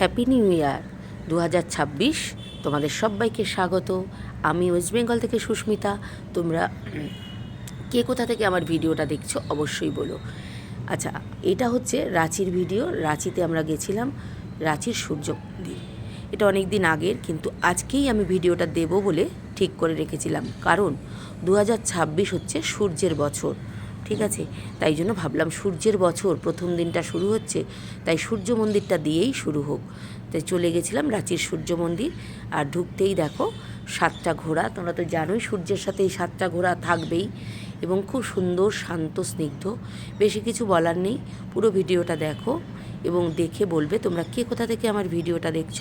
Happy new year দু হাজার ছাব্বিশ, তোমাদের সবাইকে স্বাগত। আমি ওয়েস্ট বেঙ্গল থেকে সুস্মিতা। তোমরা কে কোথা থেকে আমার ভিডিওটা দেখছ অবশ্যই বলো। আচ্ছা এটা হচ্ছে রাঁচির ভিডিও। রাঁচিতে আমরা গেছিলাম রাঁচির সূর্য মন্দির। এটা অনেক দিন আগের, কিন্তু আজকেই আমি ভিডিওটা দেব বলে ঠিক করে রেখেছিলাম। কারণ দু হাজার ছাব্বিশ হচ্ছে সূর্যের বছর। ঠিক আছে? তাই জন্য ভাবলাম সূর্যের বছর প্রথম দিনটা শুরু হচ্ছে, তাই সূর্য মন্দিরটা দিয়েই শুরু হোক। তাই চলে গেছিলাম রাঁচির সূর্য মন্দির, আর ঢুকতেই দেখো সাতটা ঘোড়া, তোমরা তো জানোই সূর্যের সাথে এই সাতটা ঘোড়া থাকবেই এবং খুব সুন্দর, শান্ত, স্নিগ্ধ, বেশি কিছু বলার নেই, পুরো ভিডিওটা দেখো। এবং দেখে বলবে তোমরা কে কোথা থেকে আমার ভিডিওটা দেখছ।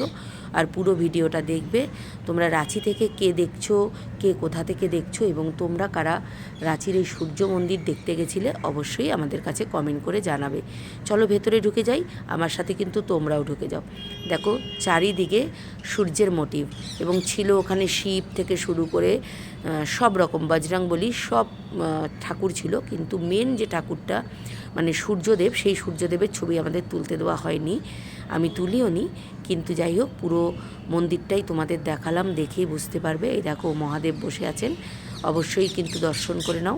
আর পুরো ভিডিওটা দেখবে, তোমরা রাঁচি থেকে কে দেখছ, কে কোথা থেকে দেখছ এবং তোমরা কারা রাঁচির এই সূর্য মন্দির দেখতে গেছিলে অবশ্যই আমাদের কাছে কমেন্ট করে জানাবে। চলো ভেতরে ঢুকে যাই, আমার সাথে কিন্তু তোমরাও ঢুকে যাও। দেখো, চারিদিকে সূর্যের মোটিভ এবং ছিল ওখানে শিব থেকে শুরু করে সব রকম বজরং বলি, সব ঠাকুর ছিল, কিন্তু মেন যে ঠাকুরটা মানে সূর্যদেব, সেই সূর্যদেবের ছবি আমাদের তুলতে দেওয়া হয়নি, আমি তুলিও নি, কিন্তু যাই হোক, পুরো মন্দিরটাই তোমাদের দেখালাম দেখেই বুঝতে পারবে। এই দেখো, মহাদেব বসে আছেন, অবশ্যই কিন্তু দর্শন করে নাও।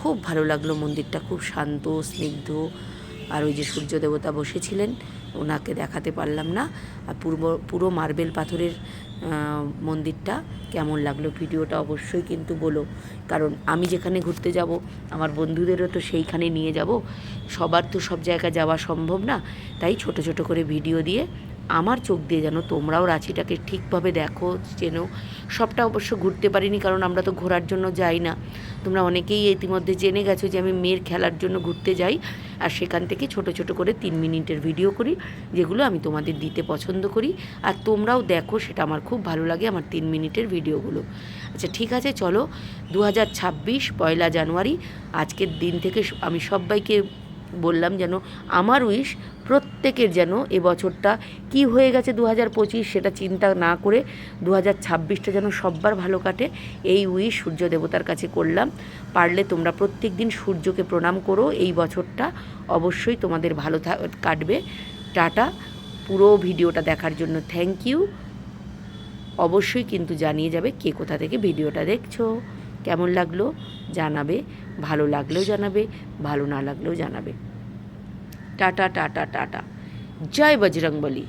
খুব ভালো লাগল মন্দিরটা, খুব শান্ত, স্নিগ্ধ, আর ওই যে সূর্য দেবতা বসেছিলেন, ওনাকে দেখাতে পারলাম না। আর পূর্ব, পুরো মার্বেল পাথরের মন্দিরটা, কেমন লাগল ভিডিওটা অবশ্যই কিন্তু বলো। কারণ আমি যেখানে ঘুরতে যাব, আমার বন্ধুদেরও তো সেইখানে নিয়ে যাব। সবার তো সব জায়গা যাওয়া সম্ভব না, তাই ছোট ছোট করে ভিডিও দিয়ে আমার চোখ দিয়ে যেন তোমরাও রাঁচিটাকে ঠিকভাবে দেখো, চেনো। সবটা অবশ্য ঘুরতে পারিনি কারণ আমরা তো ঘোরার জন্য যাই না। তোমরা অনেকেই ইতিমধ্যে জেনে গেছো যে আমি মেয়ের খেলার জন্য ঘুরতে যাই। আর সেখান থেকে ছোট ছোট করে তিন মিনিটের ভিডিও করি, যেগুলো আমি তোমাদের দিতে পছন্দ করি। আর তোমরাও দেখো, সেটা আমার খুব ভালো লাগে আমার তিন মিনিটের ভিডিওগুলো। আচ্ছা ঠিক আছে, চলো। দু হাজার ছাব্বিশ, পয়লা জানুয়ারি। আজকের দিন থেকে আমি সবাইকে বললাম যেন আমার উইশ প্রত্যেকের যেন এ বছরটা কি হয়ে গেছে দু হাজার পঁচিশ সেটা চিন্তা না করে দু হাজার ছাব্বিশটা যেন সব্বার ভালো কাটে, এই উইশ সূর্য দেবতার কাছে করলাম। পারলে তোমরা প্রত্যেক দিন সূর্যকে প্রণাম করো, এই বছরটা অবশ্যই তোমাদের ভালো কাটবে। টাটা। পুরো ভিডিওটা দেখার জন্য থ্যাংক ইউ অবশ্যই কিন্তু জানিয়ে যাবে কে কোথা থেকে ভিডিওটা দেখছ। কেমন লাগল জানাবে, ভালো লাগলেও জানাবে, ভালো না লাগলেও জানাবে। Tata tata tata. জয় বজরংবলী।